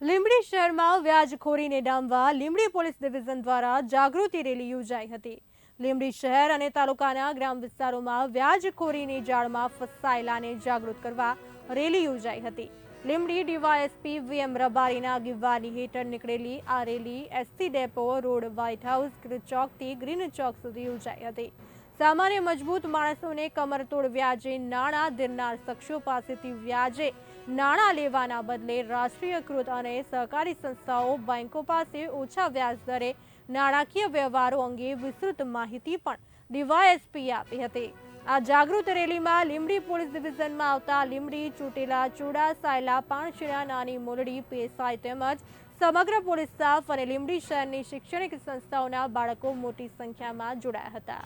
લીંબડી શહેરમાં વ્યાજખોરીને ડામવા Limbdi police division દ્વારા જાગૃતિ રેલી યોજાઈ હતી. લીંબડી શહેર અને તાલુકાના ગ્રામ વિસ્તારોમાં વ્યાજખોરીની જાળમાં ફસાયેલાને જાગૃત કરવા રેલી યોજાઈ હતી. લીંબડી ડીવાયએસપી વીએમ રબારીના આગેવાની હેઠળ નીકળેલી આ rally ST depot road white house ચોકથી green ચોક સુધી યોજાઈ હતી. સામાન્ય મજબૂત માણસોને કમરતોડ વ્યાજે નાણાં ધીરનાર શખ્સો પાસેથી વ્યાજે નાણાં લેવાના બદલે રાષ્ટ્રીયકૃત અને સહકારી સંસ્થાઓ બેંકો પાસે ઓછા વ્યાજ દરે નાણાકીય વ્યવહારો અંગે વિસ્તૃત માહિતી પણ ડીવાયએસપીએ આપી હતી. આ જાગૃત રેલીમાં લીમડી પોલીસ ડિવિઝનમાં આવતા લીમડી ચૂંટેલા, ચૂડા, સાયલા પાણશીરા નાની મોરડી પીએસઆઈ તેમજ સમગ્ર પોલીસ સ્ટાફ અને લીંબડી શહેરની શૈક્ષણિક સંસ્થાઓના બાળકો મોટી સંખ્યામાં જોડાયા હતા.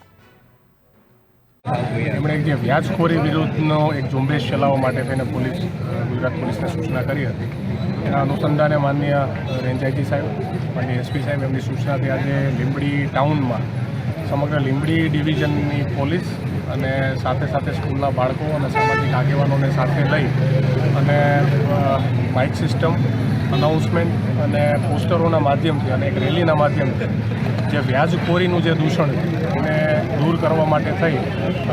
એમણે જે વ્યાજખોરી વિરુદ્ધનો એક ઝુંબેશ ચલાવવા માટે થઈને પોલીસ ગુજરાત પોલીસને સૂચના કરી હતી. એના અનુસંધાને માન્ય રેન્જ આઈજી સાહેબ, માનનીય એસપી સાહેબ, એમની સૂચનાથી આજે લીંબડી ટાઉનમાં સમગ્ર લીંબડી ડિવિઝનની પોલીસ અને સાથે સાથે સ્કૂલના બાળકો અને સામાજિક આગેવાનોને સાથે લઈ અને માઇક સિસ્ટમ અનાઉન્સમેન્ટ અને પોસ્ટરોના માધ્યમથી અને એક રેલીના માધ્યમથી જે વ્યાજખોરીનું જે દૂષણ છે, એને દૂર કરવા માટે થઈ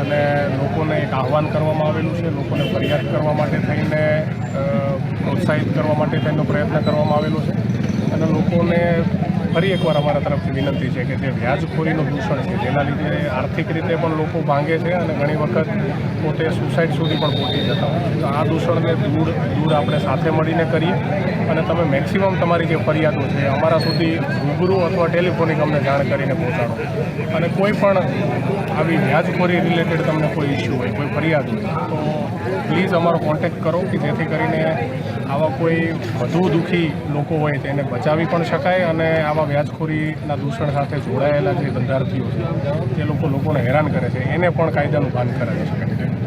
અને લોકોને એક આહવાન કરવામાં આવેલું છે, લોકોને ફરિયાદ કરવા માટે થઈને પ્રોત્સાહિત કરવા માટે થઈને પ્રયત્ન કરવામાં આવેલો છે. અને લોકોને ફરી એકવાર અમારા તરફથી વિનંતી છે કે જે વ્યાજખોરીનું દૂષણ છે, જેના લીધે આર્થિક રીતે પણ લોકો ભાંગે છે અને ઘણી વખત પોતે સુસાઇડ સુધી પણ પહોંચી જતા હોય તો આ દૂષણને દૂર દૂર આપણે સાથે મળીને કરીએ અને તમે મેક્સિમમ તમારી જે ફરિયાદો છે, અમારા સુધી રૂબરૂ અથવા ટેલિફોનિક અમને જાણ કરીને પહોંચાડો. અને કોઈ પણ આવી વ્યાજખોરી રિલેટેડ તમને કોઈ ઇસ્યુ હોય, કોઈ ફરિયાદ હોય, તો પ્લીઝ અમારો કોન્ટેક્ટ કરો કે જેથી કરીને આવા કોઈ વધુ દુઃખી લોકો હોય તેને બચાવી પણ શકાય અને આવા વ્યાજખોરીના દૂષણ સાથે જોડાયેલા જે ધંધાર્થીઓ છે તે લોકો લોકોને હેરાન કરે છે, એને પણ કાયદાનું ભાન કરાવી શકાય